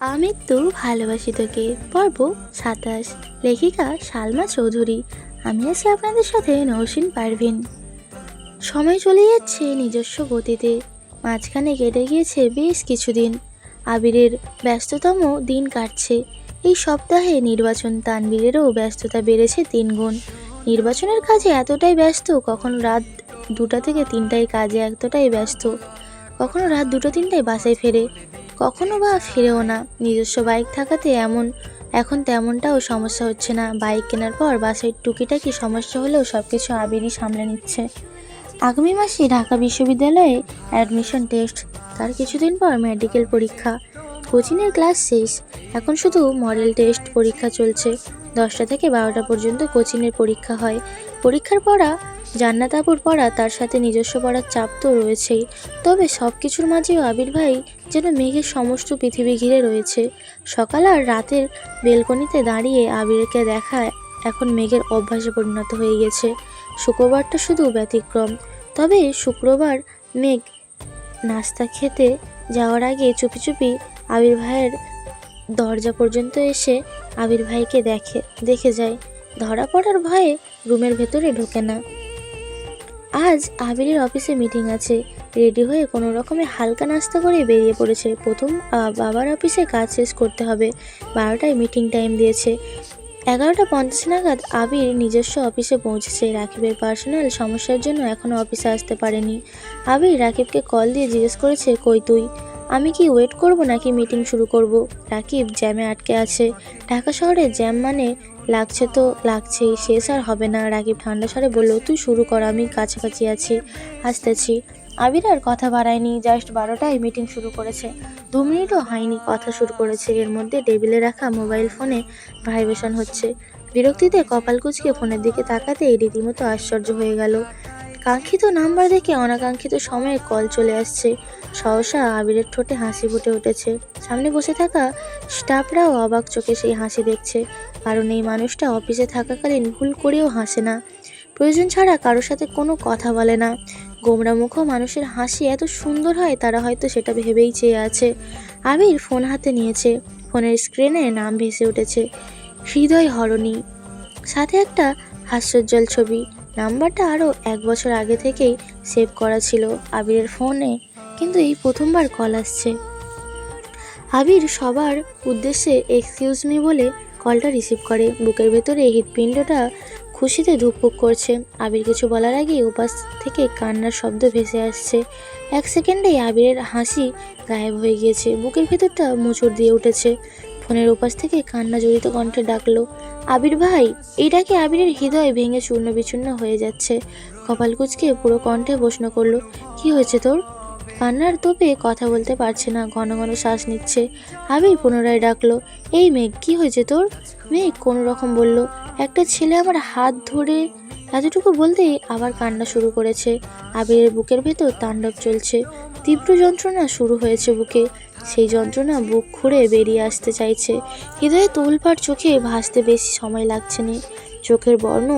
আমি তো ভালোবাসি তোকে, পর্ব, সাতাশ, লেখিকা সালমা চৌধুরী। আমি আছি আপনাদের সাথে নৌসিন পারভিন। সময় চলে যাচ্ছে নিজস্ব গতিতে। মাঝখানে কেটে গিয়েছে বেশ কিছুদিন। আবিরের ব্যস্ততম দিন কাটছে। এই সপ্তাহে নির্বাচন তানবীরেরও ব্যস্ততা বেড়েছে তিনগুণ। নির্বাচনের কাজে এতটাই ব্যস্ত, কখনো রাত দুটা থেকে তিনটায় কাজে এতটাই ব্যস্ত। কখনো রাত দুটো তিনটায় বাসায় ফেরে। কখনো বা ফিরেও না। নিজস্ব বাইক থাকাতে এমন, এখন তেমনটাও সমস্যা হচ্ছে না। বাইক কেনার পর বাসায় টুকিটাকি সমস্যা হলেও সব কিছু আবিরই সামলে নিচ্ছে। আগামী মাসে ঢাকা বিশ্ববিদ্যালয়ে অ্যাডমিশন টেস্ট, তার কিছুদিন পর মেডিকেল পরীক্ষা। কোচিংয়ের ক্লাস শেষ, এখন শুধু মডেল টেস্ট পরীক্ষা চলছে। দশটা থেকে বারোটা পর্যন্ত কোচিংয়ের পরীক্ষা হয়। পরীক্ষার পড়া, জান্নাত আপুর পড়া, তার সাথে নিজস্ব পড়ার চাপ তো রয়েছেই। তবে সব কিছুর মাঝেও আবির ভাই যেন মেঘের সমস্ত পৃথিবী ঘিরে রয়েছে। সকাল আর রাতের বেলকনিতে দাঁড়িয়ে আবিরকে দেখা এখন মেঘের অভ্যাসে পরিণত হয়ে গেছে। শুক্রবারটা শুধু ব্যতিক্রম। তবে শুক্রবার মেঘ নাস্তা খেতে যাওয়ার আগে চুপি চুপি আবির ভাইয়ের দরজা পর্যন্ত এসে আবির ভাইকে দেখে দেখে যায়। ধরা পড়ার ভয়ে রুমের ভেতরে ঢোকে না। আজ আবিরের অফিসে মিটিং আছে। রেডি হয়ে কোনো রকমে হালকা নাস্তা করে বেরিয়ে পড়েছে। প্রথম বাবার অফিসে কাজ শেষ করতে হবে। বারোটায় মিটিং টাইম দিয়েছে। এগারোটা পঞ্চাশ নাগাদ আবির নিজস্ব অফিসে পৌঁছেছে। রাকিবের পার্সোনাল সমস্যার জন্য এখনও অফিসে আসতে পারেনি। আবির রাকিবকে কল দিয়ে জিজ্ঞেস করেছে, কই তুই? আমি কি ওয়েট করব নাকি মিটিং শুরু করব? রাকিব জ্যামে আটকে আছে। ঢাকা শহরে জ্যাম মানে লাগছে তো, লাগছেই। শেষ আর হবে না। রাকিব ঠান্ডা স্বরে বলল, তুই শুরু কর, আমি কাছাকাছি আছি, আসতেছি। আবির আর কথা বাড়ায়নি। জাস্ট বারোটায় মিটিং শুরু করেছে। দু মিনিটও হয়নি কথা শুরু করেছে। এর মধ্যে টেবিলে রাখা মোবাইল ফোনে ভাইব্রেশন হচ্ছে। বিরক্তিতে কপাল কুচকে ফোনের দিকে তাকাতেই রীতিমতো আশ্চর্য হয়ে গেল। কাঙ্ক্ষিত নাম্বার দেখে অনাকাঙ্ক্ষিত সময়ে কল চলে আসছে। সহসা আবিরের ঠোঁটে হাসি ফুটে উঠেছে। সামনে বসে থাকা স্টাফরাও অবাক চোখে সেই হাসি দেখছে। কারণ এই মানুষটা অফিসে থাকাকালীন ভুল করেও হাসে না। প্রয়োজন ছাড়া কারোর সাথে কোনো কথা বলে না। গোমরা মুখ মানুষের হাসি এত সুন্দর হয়, তারা হয়তো সেটা ভেবেই চেয়ে আছে। আবির ফোন হাতে নিয়েছে। ফোনের স্ক্রিনে নাম ভেসে উঠেছে, হৃদয় হরণী। সাথে একটা হাস্যোজ্জ্বল ছবি। নাম্বারটা আরও এক বছর আগে থেকেই সেভ করা ছিল আবিরের ফোনে, কিন্তু এই প্রথমবার কল আসছে। আবির সবার উদ্দেশ্যে এক্সকিউজ মি বলে কলটা রিসিভ করে। বুকের ভেতরে হৃৎপিণ্ডটা খুশিতে ধুকপুক করছে। আবির কিছু বলার আগেই উপাস থেকে কান্নার শব্দ ভেসে আসছে। এক সেকেন্ডেই আবিরের হাসি গায়েব হয়ে গিয়েছে। বুকের ভেতরটা মোচড় দিয়ে উঠেছে। ফোনের ওপাশ থেকে কান্না জড়িত কণ্ঠে ডাকলো, আবির ভাই এই ডাকে আবিরের হৃদয় ভেঙে চূর্ণ বিচূর্ণ হয়ে যাচ্ছে? কপাল কুচকে পুরো কণ্ঠে প্রশ্ন করল, কি হয়েছে তোর? কান্নার তোপে কথা বলতে পারছে না, ঘন ঘন শ্বাস নিচ্ছে। আবির পুনরায় ডাকলো, এই মেঘ, কি হয়েছে তোর? মেঘ কোনো রকম বলল, একটা ছেলে আমার হাত ধরে এতটুকু বলতেই আবার কান্না শুরু করেছে। আবিরের বুকের ভেতর তাণ্ডব চলছে। তীব্র যন্ত্রণা শুরু হয়েছে বুকে। সেই যন্ত্রণা বুক খুঁড়ে বেরিয়ে আসতে চাইছে। হৃদয়ে তোলপাড় চোখে ভাসতে বেশি সময় লাগছে না। চোখের বর্ণ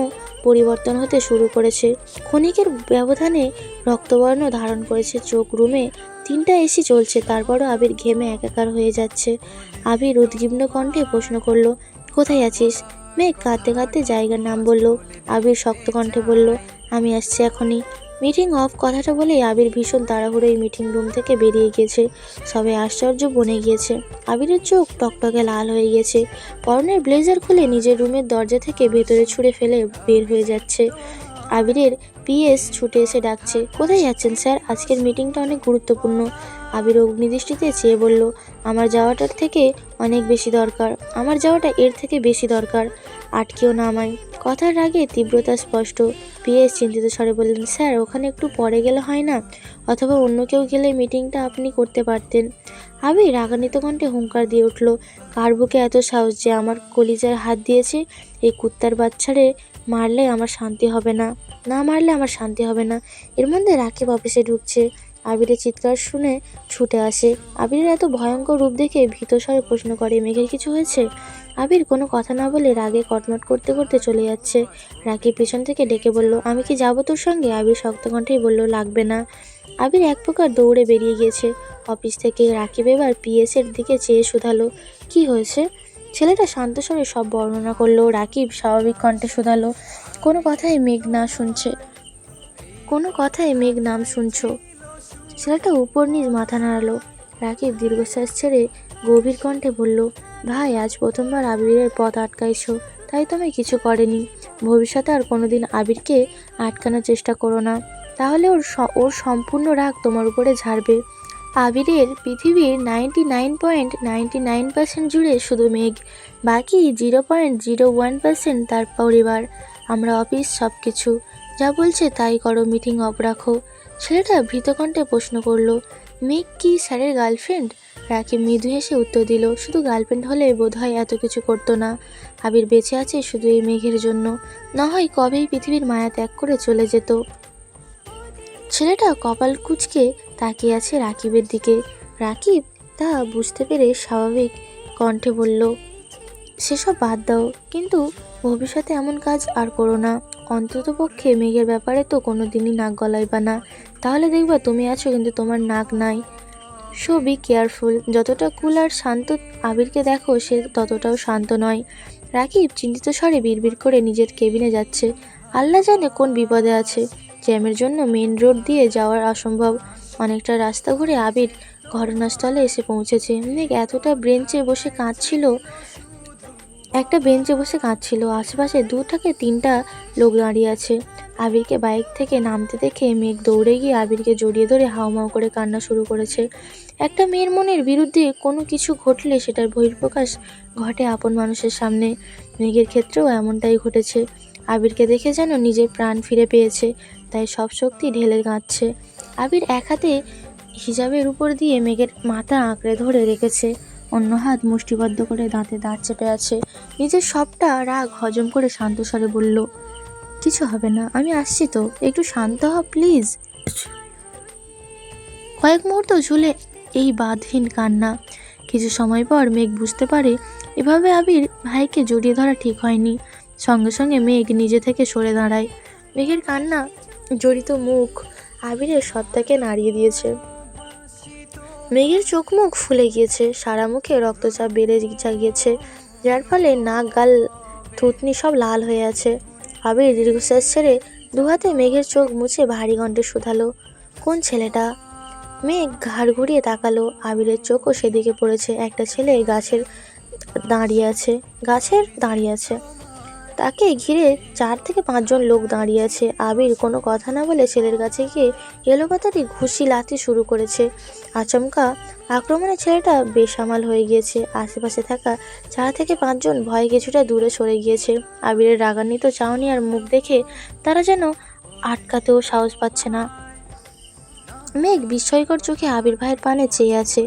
পরিবর্তন হতে শুরু করেছে। ক্ষণিকের ব্যবধানে রক্তবর্ণ ধারণ করেছে চোখ রুমে। তিনটা এসি চলছে, তারপরও আবির ঘেমে একাকার হয়ে যাচ্ছে। আবির উদ্গিগ্ন কণ্ঠে প্রশ্ন করল, কোথায় আছিস? মেঘ কাঁদতে কাঁদতে জায়গার নাম বলল। আবির শক্ত কণ্ঠে বলল, আমি আসছি এখনই। মিটিং অফ কথাটা বলে আবির ভীষণ তাড়াহুড়ো এই মিটিং রুম থেকে বেরিয়ে গেছে। সবাই আশ্চর্য বনে গিয়েছে। আবিরের চোখ টকটকে লাল হয়ে গেছে। পরনের ব্লেজার খুলে নিজের রুমের দরজা থেকে ভেতরে ছুঁড়ে ফেলে বের হয়ে যাচ্ছে। আবিরের পিএস ছুটে এসে ডাকছে, কোথায় যাচ্ছেন স্যার? আজকের মিটিংটা অনেক গুরুত্বপূর্ণ। আবির অগ্নিদৃষ্টিতে চেয়ে বলল, আমার যাওয়াটার থেকে অনেক বেশি দরকার। আমার যাওয়াটা এর থেকে বেশি দরকার। আটকেও না আমায়। কথার আগে তীব্রতা স্পষ্ট। পিএস চিন্তিত স্বরে বললেন, স্যার, ওখানে একটু পরে গেলে হয় না? অথবা অন্য কেউ গেলে মিটিংটা আপনি করতে পারতেন? আবির রাগান্বিত কণ্ঠে হুঙ্কার দিয়ে উঠল, কার বুকে এত সাহস যে আমার কলিজায় হাত দিয়েছে? এই কুত্তার বাচ্চারে মারলে আমার শান্তি হবে না। না মারলে আমার শান্তি হবে না। এর মধ্যে রাকিব অফিসে ঢুকছে। আবিরের চিৎকার শুনে ছুটে আসে। আবিরের এত ভয়ঙ্কর রূপ দেখে ভীত স্বরে প্রশ্ন করে, মেঘের কিছু হয়েছে? আবির কোনো কথা না বলে রাগে কটমট করতে করতে চলে যাচ্ছে। রাকিব পিছন থেকে ডেকে বলল, আমি কি যাব তোর সঙ্গে? আবির শক্ত কণ্ঠেই বলল, লাগবে না। আবির এক প্রকার দৌড়ে বেরিয়ে গিয়েছে। অফিস থেকে রাকিব এবার পিএসের দিকে চেয়ে শুধালো, কি হয়েছে? ছেলেটা শান্ত স্বরে সব বর্ণনা করল, রাকিব স্বাভাবিক কণ্ঠে শুধালো, কোনো কথাই মেঘ না শুনছে। কোনো কথাই মেঘ নাম শুনছো। ছেলেটা উপর নিজ মাথা নাড়ালো। রাকিব দীর্ঘশ্বাস ছেড়ে গভীর কণ্ঠে বলল, ভাই, আজ প্রথমবার আবিরের পথ আটকাইছো, তাই তুমি কিছু করেনি। ভবিষ্যতে আর কোনোদিন আবিরকে আটকানোর চেষ্টা করো না। তাহলে ওর ওর সম্পূর্ণ রাগ তোমার উপরে ঝাড়বে। আবিরের পৃথিবীর ninety nine point ninety nine percent জুড়ে শুধু মেঘ, বাকি zero point zero one percent তার পরিবার। আমরা অফিস সব কিছু যা বলছে তাই করো, মিটিং অফ রাখো। ছেলেটা ভীতকণ্ঠে প্রশ্ন করল মেঘ কি স্যারের গার্লফ্রেন্ড? রাকিব মৃদু হেসে উত্তর দিল, শুধু গার্লফ্রেন্ড হলে বোধহয় এত কিছু করতো না। আবির বেঁচে আছে শুধু এই মেঘের জন্য। না হয় কবেই পৃথিবীর মায়া ত্যাগ করে চলে যেত। ছেলেটা কপাল কুচকে তাকিয়ে আছে রাকিবের দিকে। রাকিব তা বুঝতে পেরে স্বাভাবিক কণ্ঠে বলল, সেসব বাদ দাও, কিন্তু ভবিষ্যতে এমন কাজ আর করো না। অন্ততপক্ষে মেঘের ব্যাপারে তো কোনো দিনই নাক গলাইবা না। তাহলে দেখবা তুমি আছো কিন্তু তোমার নাক নাই। সো বি কেয়ারফুল যতটা কুল আর শান্ত আবিরকে দেখো, সে ততটাও শান্ত নয়। রাকিব চিন্তিত স্বরে বিড়বিড় করে নিজের কেবিনে যাচ্ছে। আল্লাহ জানে কোন বিপদে আছে। জ্যামের জন্য মেন রোড দিয়ে যাওয়ার অসম্ভব। অনেকটা রাস্তা ঘুরে আবির ঘটনাস্থলে এসে পৌঁছেছে। মেঘ এতটা ব্রেঞ্চে বসে কাঁদছিল একটা বেঞ্চে বসে কাঁদছিল। আশেপাশে দু থেকে তিনটা লোক দাঁড়িয়ে আছে। আবিরকে বাইক থেকে নামতে দেখে মেঘ দৌড়ে গিয়ে আবিরকে জড়িয়ে ধরে হাউমাউ করে কান্না শুরু করেছে। একটা মেয়ের মনের বিরুদ্ধে কোনো কিছু ঘটলে সেটার বহির্প্রকাশ ঘটে আপন মানুষের সামনে। মেঘের ক্ষেত্রেও এমনটাই ঘটেছে। আবিরকে দেখে যেন নিজের প্রাণ ফিরে পেয়েছে, তাই সব শক্তি ঢেলে কাঁদছে। আবির এক হাতে হিজাবের উপর দিয়ে মেঘের মাথা আঁকড়ে ধরে রেখেছে। অন্য হাত মুষ্টিবদ্ধ করে দাঁতে দাঁত চেপে আছে। নিজের সবটা রাগ হজম করে শান্ত স্বরে বলল, কিছু হবে না, আমি আসছি তো, একটু শান্ত হ, প্লিজ। কয়েক মুহূর্ত ঝুলে এই বাঁধহীন কান্না। কিছু সময় পর মেঘ বুঝতে পারে, এভাবে আবির ভাইকে জড়িয়ে ধরা ঠিক হয়নি। সঙ্গে সঙ্গে মেঘ নিজে থেকে সরে দাঁড়ায়। মেঘের কান্না, জড়িত মুখ, আবিরের সত্তাকে নাড়িয়ে দিয়েছে। মেঘের চোখ মুখ ফুলে গিয়েছে, সারা মুখে রক্তচাপ বেড়ে গিয়েছে যার ফলে নাক, গাল, থুতনি সব লাল হয়ে আছে। আবির দীর্ঘশ্বাস ছেড়ে দুহাতে মেঘের চোখ মুছে ভারী কণ্ঠে শুধালো। কোন ছেলেটা? মেঘ ঘাড় ঘুরিয়ে তাকালো। আবিরের চোখও সেদিকে পড়েছে। একটা ছেলে গাছের দাঁড়িয়ে আছে, গাছের দাঁড়িয়ে আছে। তাকে ঘিরে চার থেকে পাঁচজন লোক দাঁড়িয়ে আছে। আবির কোনো কথা না বলে ছেলের কাছে গিয়ে এলোপাতারি ঘুষি লাথি শুরু করেছে। আচমকা আক্রমণে ছেলেটা বেসামাল হয়ে গিয়েছে। আশেপাশে থাকা চার থেকে পাঁচজন ভয়ে কিছুটা দূরে সরে গিয়েছে। আবিরের রাগান্বিত চাউনি আর মুখ দেখে তারা যেন আটকাতেও সাহস পাচ্ছে না। মেঘ বিস্ময়কর চোখে আবির ভাইয়ের পানে চেয়ে আছে।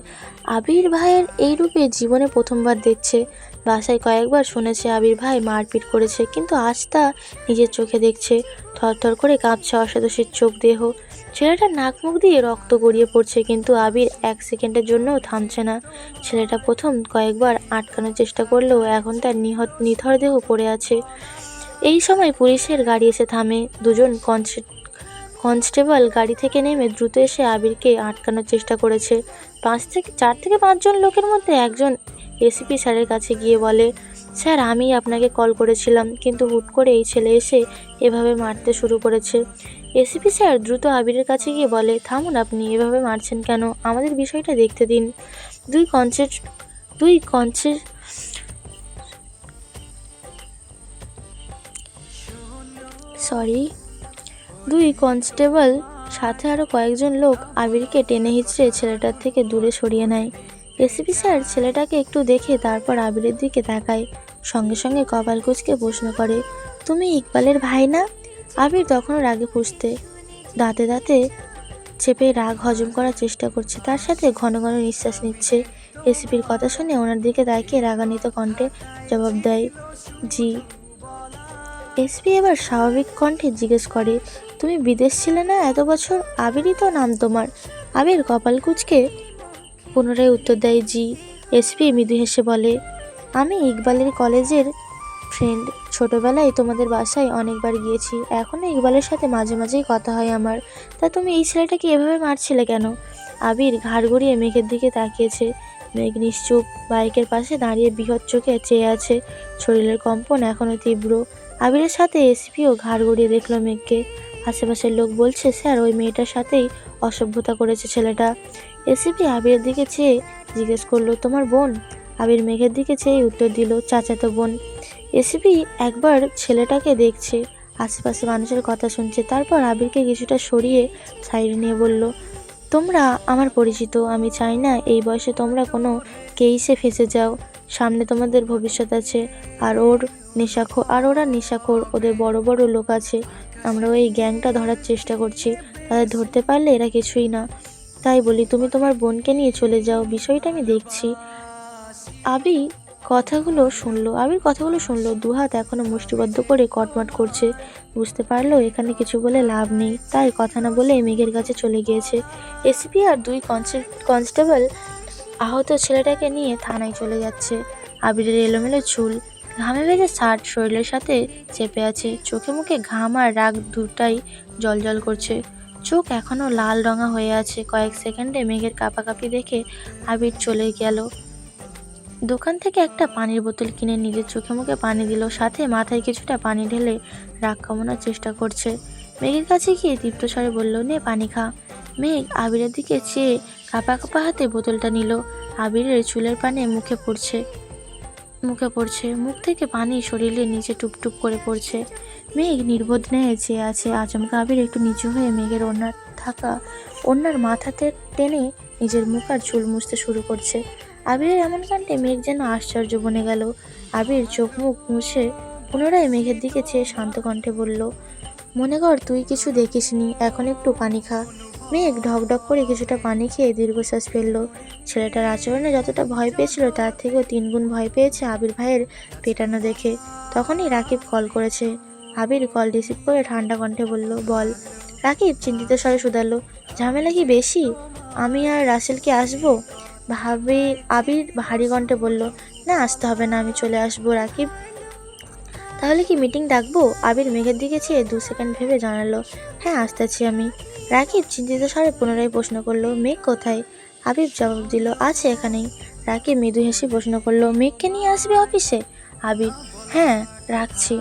আবির ভাইয়ের এই রূপে জীবনে প্রথমবার দেখছে। বাসায় কয়েকবার শুনেছে আবির ভাই মারপিট করেছে, কিন্তু আজ তা নিজের চোখে দেখছে। থরথর করে কাঁপছে অসদোষের চোখ দেহ। ছেলেটার নাক মুখ দিয়ে রক্ত গড়িয়ে পড়ছে, কিন্তু আবির এক সেকেন্ডের জন্যও থামছে না। ছেলেটা প্রথম কয়েকবার আটকানোর চেষ্টা করলেও এখন তার নিহত, নিথর দেহ পড়ে আছে। এই সময় পুলিশের গাড়ি এসে থামে। দুজন কনস্টে, কনস্টেবল গাড়ি থেকে নেমে দ্রুত এসে আবিরকে আটকানোর চেষ্টা করেছে। পাঁচ থেকে, চার থেকে পাঁচজন লোকের মধ্যে একজন এসিপি স্যারের কাছে গিয়ে বলে, স্যার আমি আপনাকে কল করেছিলাম, কিন্তু হুট করে এই ছেলে এসে এভাবে মারতে শুরু করেছে। এসিপি স্যার দ্রুত আবিরের কাছে গিয়ে বলে, থামুন আপনি, এভাবে মারছেন কেন? আমাদের বিষয়টা দেখতে দিন। দুই কনসে দুই কনসে সরি, দুই কনস্টেবল, সাথে আরও কয়েকজন লোক আবিরকে টেনে হিচড়ে ছেলেটার থেকে দূরে সরিয়ে নেয়। এসিপি স্যার ছেলেটাকে একটু দেখে তারপর আবিরের দিকে তাকায়। সঙ্গে সঙ্গে কপাল কুচকে প্রশ্ন করে, তুমি ইকবালের ভাই না? আবির তখনও রাগে ফুসতে। দাঁতে দাঁতে চেপে রাগ হজম করার চেষ্টা করছে, তার সাথে ঘন ঘন নিঃশ্বাস নিচ্ছে। এসিপির কথা শুনে ওনার দিকে তাকিয়ে রাগান্বিত কণ্ঠে জবাব দেয়, জি। এসপি এবার স্বাভাবিক কণ্ঠে জিজ্ঞেস করে, তুমি বিদেশ ছিলে না এত বছর? আবিরই তো নাম তোমার। আবির কপাল কুচকে পুনরায় উত্তর দেয়, জি এসপি মৃদু হেসে বলে, আমি ইকবালের কলেজের ফ্রেন্ড ছোটবেলায় তোমাদের বাসায় অনেকবার গিয়েছি এখনও ইকবালের সাথে মাঝে মাঝেই কথা হয় আমার, তা তুমি এই ছেলেটাকে এভাবে মারছিলে কেন? আবির ঘাড় গড়িয়ে মেঘের দিকে তাকিয়েছে, মেঘ নিশ্চুপ বাইকের পাশে দাঁড়িয়ে বৃহৎ চোখে চেয়ে আছে, শরীরের কম্পন এখনও তীব্র, আবিরের সাথে এসপিও ঘাড় গড়িয়ে দেখল মেঘকে, আশেপাশের লোক বলছে, স্যার, ওই মেয়েটার সাথেই অসভ্যতা করেছে ছেলেটা এসিপি আবিরের দিকে চেয়ে জিজ্ঞেস করল, তোমার বোন? আবির মেঘের দিকে চেয়ে উত্তর দিল, চাচাতো বোন। এসিপি একবার ছেলেটাকে দেখছে, আশেপাশে মানুষের কথা শুনছে, তারপর আবিরকে কিছুটা সরিয়ে সাইডে নিয়ে বলল, তোমরা আমার পরিচিত, আমি চাই না এই বয়সে তোমরা কোনো কেইসে ফেসে যাও। সামনে তোমাদের ভবিষ্যৎ আছে, আর ওর নেশাখোর আর ওরা নেশাখোর, ওদের বড় বড় লোক আছে। আমরা ওই গ্যাংটা ধরার চেষ্টা করছি, তাদের ধরতে পারলে এরা কিছুই না। তাই বলি, তুমি তোমার বোনকে নিয়ে চলে যাও, বিষয়টা আমি দেখছি। আবি কথাগুলো শুনলো, আবির কথাগুলো শুনলো দুহাত এখনও মুষ্টিবদ্ধ করে কটমট করছে। বুঝতে পারল, এখানে কিছু বলে লাভ নেই, তাই কথা না বলে মেঘের কাছে চলে গিয়েছে। এসপি আর দুই কনস্টে- কনস্টেবল আহত ছেলেটাকে নিয়ে থানায় চলে যাচ্ছে। আবিরের এলোমেলো চুল, ঘামে ভেজে শার্ট শরীরের সাথে চেপে আছে। চোখে মুখে ঘাম আর রাগ দুটাই জল করছে। চোখ এখনও লাল রঙা হয়ে আছে। কয়েক সেকেন্ডে মেঘের কাঁপাকাঁপি দেখে আবির চলে গেল। দোকান থেকে একটা পানির বোতল কিনে নিজের চোখে মুখে পানি দিল, সাথে মাথায় কিছুটা পানি ঢেলে রাগ কমানোর চেষ্টা করছে। মেঘের কাছে গিয়ে তৃপ্ত স্বরে বলল, নে পানি খা। মেঘ আবিরের দিকে চেয়ে কাপা কাপা হাতে বোতলটা নিল। আবিরের চুলের পানে মুখে পড়ছে মুখে পড়ছে। মুখ থেকে পানি শরীরে নিচে টুপটুপ করে পড়ছে। মেঘ নির্বোধ নেয় চেয়ে আছে। আচমকা আবির একটু নিচু হয়ে মেঘের ওনার থাকা ওনার মাথাতে টেনে নিজের মুখ আর চুল মুছতে শুরু করছে। আবিরের এমন কাণ্ডে মেঘ যেন আশ্চর্য বনে গেল। আবির চোখ মুখ মুছে পুনরায় মেঘের দিকে চেয়ে শান্ত কণ্ঠে বলল মনে কর তুই কিছু দেখিসনি, এখন একটু পানি খা। মেঘ ঢকঢক করে কিছুটা পানি খেয়ে দীর্ঘশ্বাস ফেলল। ছেলেটার আচরণে যতটা ভয় পেয়েছিল, তার থেকেও তিনগুণ ভয় পেয়েছে আবির ভাইয়ের পেটানো দেখে। তখনই রাকিব কল করেছে আবির কল রিসিভ করে ঠান্ডা কণ্ঠে বলল, বল। রাকিব চিন্তিত স্বরে শুধালো, ঝামেলা কি বেশি? আমি আর রাসেলকে আসব? ভাবি, আবির ভারী কণ্ঠে বলল, না, আসতে হবে না, আমি চলে আসব, রাকিব। তাহলে কি মিটিং ডাকবো? আবির মেঘের দিকে চেয়ে দু সেকেন্ড ভেবে জানালো হ্যাঁ আসতেছি আমি। রাকিব চিন্তিত স্বরে পুনরায় প্রশ্ন করল, মেঘ কোথায়? আবির জবাব দিল, আছে এখানেই। রাকিব মৃদু হেসে প্রশ্ন করল, মেঘকে নিয়ে আসবে অফিসে? আবির হ্যাঁ রাখছি।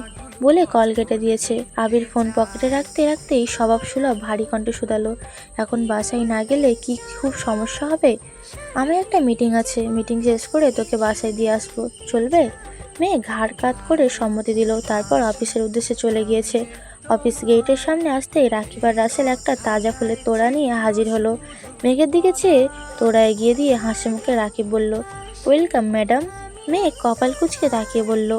বলে কল কেটে দিয়েছে। আবির ফোন পকেটে রাখতে রাখতেই স্বভাব সুলভ ভারী কণ্ঠে শুধালো। এখন বাসায় না গেলে কি খুব সমস্যা হবে? আমার একটা মিটিং আছে মিটিং শেষ করে তোকে বাসায় দিয়ে আসব। চলবে? মেয়ে ঘাড় কাত করে সম্মতি দিল, তারপর অফিসের উদ্দেশ্যে চলে গিয়েছে। অফিস গেটের সামনে আসতেই রাকিব আর রাসেল একটা তাজা ফুলের তোড়া নিয়ে হাজির হলো। মেঘের দিকে চেয়ে তোড়া এগিয়ে দিয়ে হাসি মুখে রাকিব বলল ওয়েলকাম ম্যাডাম মেয়ে কপাল কুচকে তাকিয়ে বলল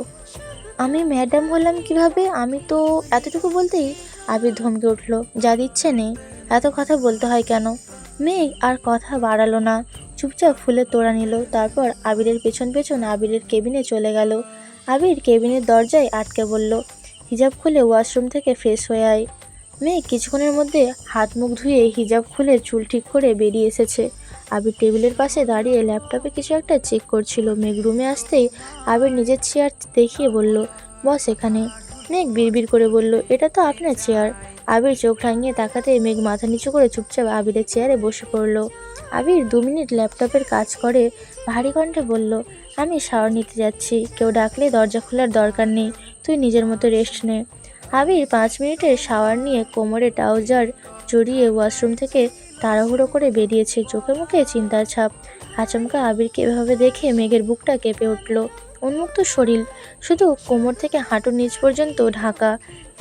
আমি ম্যাডাম হলাম কীভাবে? আমি তো এতটুকু বলতেই আবির ধমকে উঠল যা দিচ্ছে নেই, এত কথা বলতে হয় কেন? মেঘ আর কথা বাড়ালো না। চুপচাপ ফুলের তোড়া নিল, তারপর আবিরের পেছন পেছন আবিরের কেবিনে চলে গেল। আবির কেবিনের দরজায় আটকে বলল, হিজাব খুলে ওয়াশরুম থেকে ফ্রেশ হয়ে আয়। মেয়ে কিছুক্ষণের মধ্যে হাত মুখ ধুয়ে হিজাব খুলে চুল ঠিক করে বেরিয়ে এসেছে। আবির টেবিলের পাশে দাঁড়িয়ে ল্যাপটপে কিছু একটা চেক করছিল। মেঘ রুমে আসতেই আবির নিজের চেয়ার দেখিয়ে বলল, বস এখানে। মেঘ বিড়বিড় করে বলল, এটা তো আপনার চেয়ার। আবির চোখ রাঙিয়ে তাকাতে মেঘ মাথা নিচু করে চুপচাপ আবিরের চেয়ারে বসে পড়ল। আবির দু মিনিট ল্যাপটপের কাজ করে ভারী কণ্ঠে বলল, আমি শাওয়ার নিতে যাচ্ছি। কেউ ডাকলে দরজা খোলার দরকার নেই। তুই নিজের মতো রেস্ট নে। আবির পাঁচ মিনিটের শাওয়ার নিয়ে কোমরে ট্রাউজার জড়িয়ে ওয়াশরুম থেকে তাড়াহুড়ো করে বেরিয়েছে। চোখে মুখে চিন্তার ছাপ। আচমকা আবিরকে এভাবে দেখে মেঘের বুকটা কেঁপে উঠল। উন্মুক্ত শরীর। শুধু কোমর থেকে হাঁটুর নিচ পর্যন্ত ঢাকা।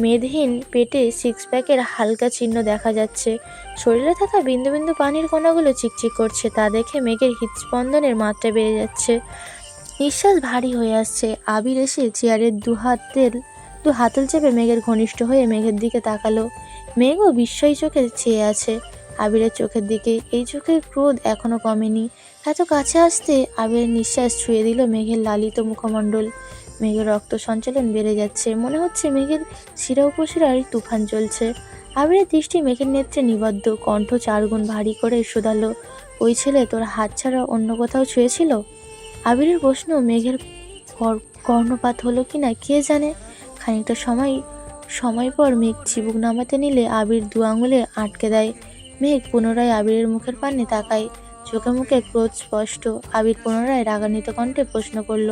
মেদহীন পেটে সিক্স প্যাকের হালকা চিহ্ন দেখা যাচ্ছে। শরীরে থাকা বিন্দু বিন্দু পানির কণাগুলো চিকচিক করছে, তা দেখে মেঘের হৃদস্পন্দনের মাত্রা বেড়ে যাচ্ছে। নিঃশ্বাস ভারী হয়ে আসছে। আবির এসে চেয়ারের দু হাতের দু হাতল চেপে মেঘের ঘনিষ্ঠ হয়ে মেঘের দিকে তাকালো। মেঘও বিস্ময়ী চোখে চেয়ে আছে। আবিরের চোখের দিকে। এই চোখের ক্রোধ এখনও কমেনি। এত কাছে আসতে আবিরের নিঃশ্বাস ছুঁয়ে দিল মেঘের লালিত মুখমণ্ডল। মেঘের রক্ত সঞ্চালন বেড়ে যাচ্ছে। মনে হচ্ছে মেঘের শিরা উপশিরার তুফান চলছে আবিরের দৃষ্টি মেঘের নেত্রে নিবদ্ধ। কণ্ঠ চারগুণ ভারী করে শুধালো। ওই ছেলে তোর হাত ছাড়া অন্য কোথাও ছুঁয়েছিল? আবিরের প্রশ্ন মেঘের কর্ণপাত হলো কি না কে জানে? খানিকটা সময় সময় পর মেঘ চিবুক নামাতে নিলে আবির দু আঙুলে আটকে দেয়। মেঘ পুনরায় আবিরের মুখের পানে তাকায়। চোখে মুখে ক্রোধ স্পষ্ট। আবির পুনরায় রাগান্বিত কণ্ঠে প্রশ্ন করল,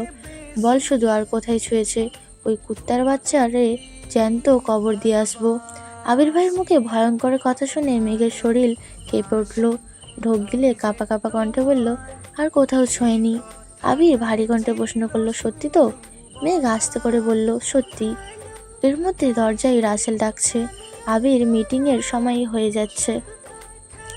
বল শুধু আর কোথায় ছুঁয়েছে? ওই কুত্তার বাচ্চারে জ্যান্ত কবর দিয়ে আসব। আবির ভাইয়ের মুখে ভয়ঙ্কর কথা শুনে মেঘের শরীর কেঁপে উঠল। ঢোক গিলে কাঁপা কাঁপা কণ্ঠে বলল, আর কোথাও ছোঁয়নি। আবির ভারী কণ্ঠে প্রশ্ন করল, সত্যি তো? মেঘ আস্তে করে বলল, সত্যি। এর মধ্যে দরজায় রাসেল ডাকছে। আবির মিটিংয়ের সময় হয়ে যাচ্ছে।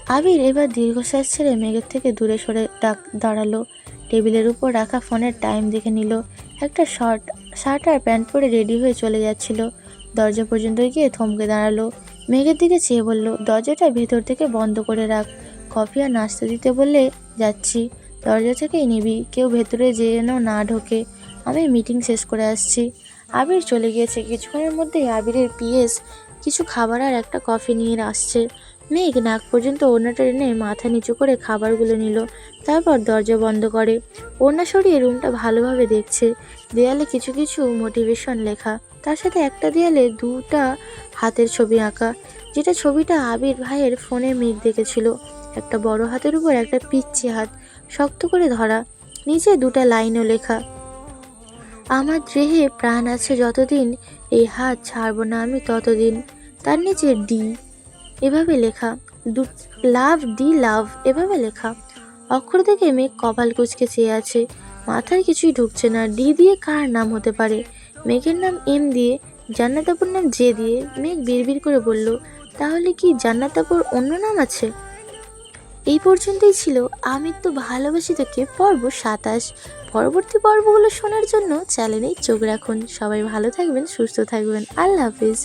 আবির এবার দীর্ঘশ্বাস ছেড়ে মেঘের থেকে দূরে সরে ডাক দাঁড়াল। টেবিলের উপর রাখা ফোনের টাইম দেখে নিল। একটা শর্ট, শার্ট আর প্যান্ট পরে রেডি হয়ে চলে যাচ্ছিল। দরজা পর্যন্ত গিয়ে থমকে দাঁড়াল। মেঘের দিকে চেয়ে বলল, দরজাটা ভেতর থেকে বন্ধ করে রাখ। কফি আর নাস্তা দিতে বললে যাচ্ছি। দরজা থেকেই নিবি। কেউ ভেতরে যেন না ঢোকে। আমি মিটিং শেষ করে আসছি। আবির চলে গিয়েছে। কিছুক্ষণের মধ্যেই আবিরের পিএস কিছু খাবার আর একটা কফি নিয়ে আসছে। মেঘ নাক পর্যন্ত ওড়নাটা এনে মাথা নিচু করে খাবারগুলো নিল। তারপর দরজা বন্ধ করে। ওড়না সরিয়ে রুমটা ভালোভাবে দেখছে। দেয়ালে কিছু কিছু মোটিভেশন লেখা। তার সাথে একটা দেয়ালে দুটা হাতের ছবি আঁকা, যেটা ছবিটা আবির ভাইয়ের ফোনে মেঘ দেখেছিল। একটা বড় হাতের উপর একটা পিচ্ছি হাত শক্ত করে ধরা। নিচে দুটা লাইনও লেখা, আমার দেহে প্রাণ আছে যতদিন, এই হাত ছাড়বো না আমি ততদিন। তার নিচে ডি এভাবে লেখা। দু, লাভ ডি লাভ, এভাবে লেখা। অক্ষর দেখে মেঘ কপাল কুচকে চেয়ে আছে। মাথায় কিছুই ঢুকছে না। ডি দিয়ে কার নাম হতে পারে? মেঘের নাম এম দিয়ে, জান্নাতাপুর নাম জে দিয়ে। মেঘ বিড়বিড় করে বলল, তাহলে কি জান্নাতাপুর অন্য নাম আছে? এই পর্যন্তই ছিল আমি তো ভালোবাসি তোকে পর্ব সাতাশ। পরবর্তী পর্বগুলো শোনার জন্য চ্যানেলেই চোখ রাখুন। সবাই ভালো থাকবেন, সুস্থ থাকবেন। আল্লাহ হাফিজ।